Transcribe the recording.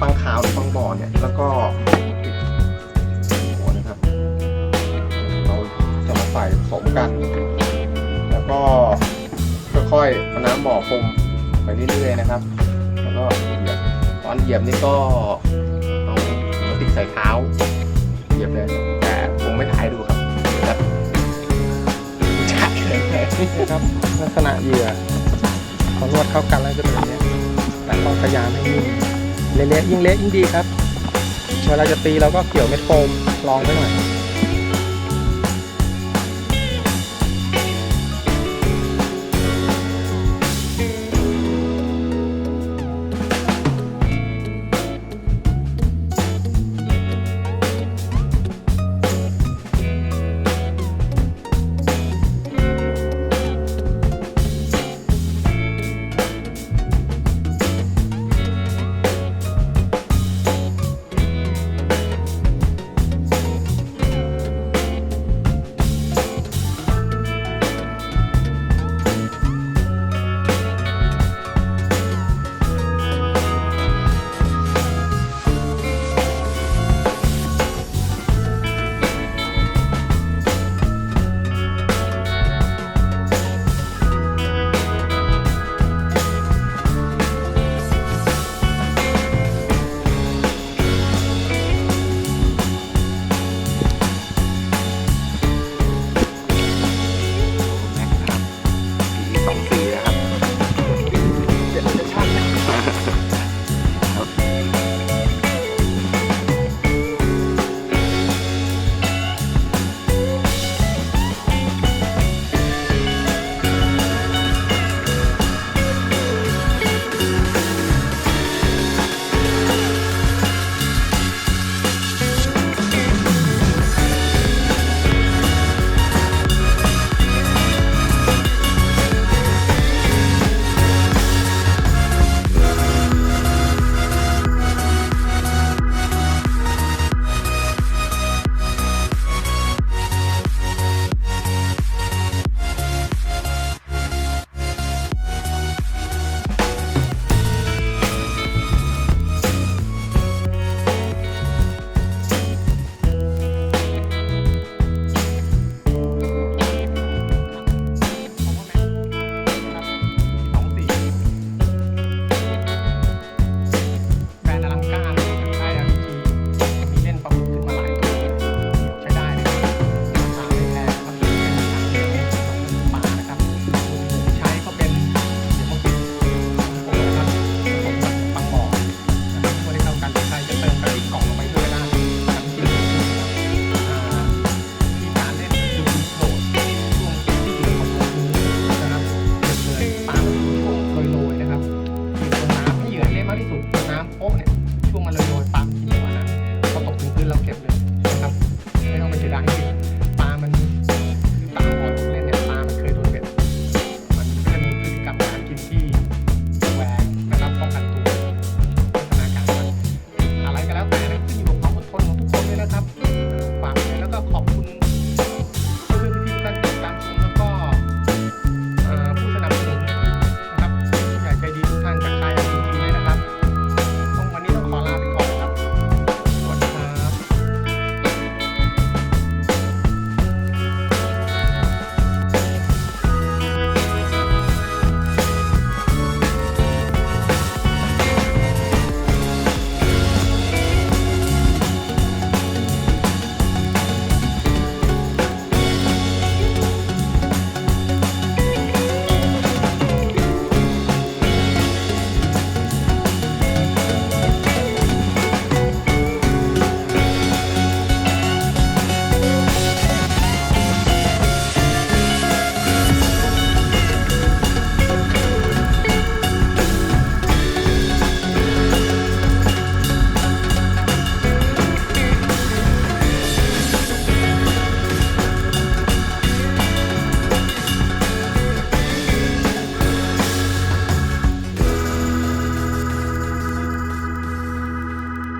ฟังขาวหรือฟังบอดเนี่ยแล้วก็หัวนะครับ เราจะมาใส่ผสมกัน แล้วก็ค่อยๆเอาน้ำบ่อพรมไปเรื่อยๆนะครับ แล้วก็เหยียบตอนเหยียบนี่ก็เอาติกใส่เท้าเหยียบเลยแต่ผมไม่ถ่ายดูครับแบบชัดเลยนะครับลักษณะเหยื่อพอนวดเข้ากันแล้วจะเป็นอย่างนี้แต่ต้องพยายามให้นิ่ม เละๆยิ่งเละยิ่งดีครับเวลาจะตีเราก็เกี่ยวเม็ดโฟมรองไว้หน่อย